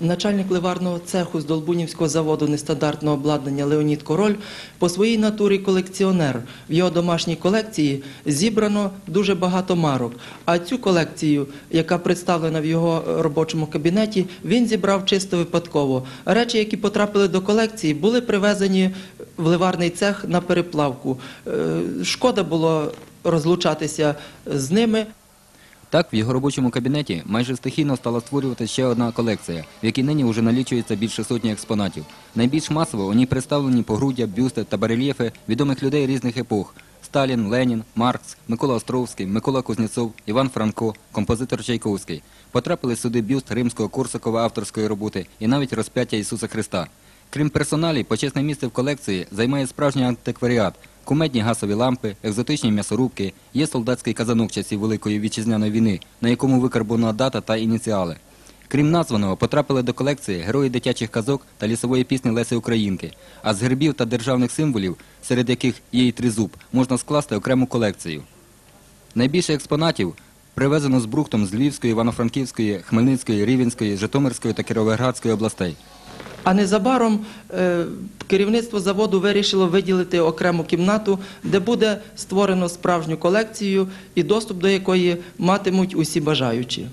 Начальник ливарного цеху з Долбунівського заводу нестандартного обладнання Леонід Король по своїй натурі колекціонер. В його домашній колекції зібрано дуже багато марок. А цю колекцію, яка представлена в його робочому кабінеті, він зібрав чисто випадково. Речі, які потрапили до колекції, були привезені в ливарний цех на переплавку. Е, Шкода було розлучатися з ними. Так, в його робочому кабінеті майже стихійно стала створювати ще одна колекція, в якій нині вже налічується більше сотні експонатів. Найбільш масово у ній представлені погруддя, бюсти та барельєфи відомих людей різних епох. Сталін, Ленін, Маркс, Микола Островський, Микола Кузнєцов, Іван Франко, композитор Чайковський. Потрапили сюди бюст римського Корсакова авторської роботи і навіть розп'яття Ісуса Христа. Крім персоналій, почесне місце в колекції займає справжній антикваріат. Кумедні газові лампи, екзотичні м'ясорубки, є солдатський казанок часів Великої вітчизняної війни, на якому викарбована дата та ініціали. Крім названого, потрапили до колекції герої дитячих казок та лісової пісні Леси Українки. А з гербів та державних символів, серед яких є і тризуб, можна скласти окрему колекцію. Найбільше експонатів привезено з брухтом з Львівської, Івано-Франківської, Хмельницької, Рівенської, Житомирської та Кіровоградської областей. А незабаром е, керівництво заводу вирішило виділити окрему кімнату, де буде створено справжню колекцію і доступ до якої матимуть усі бажаючі.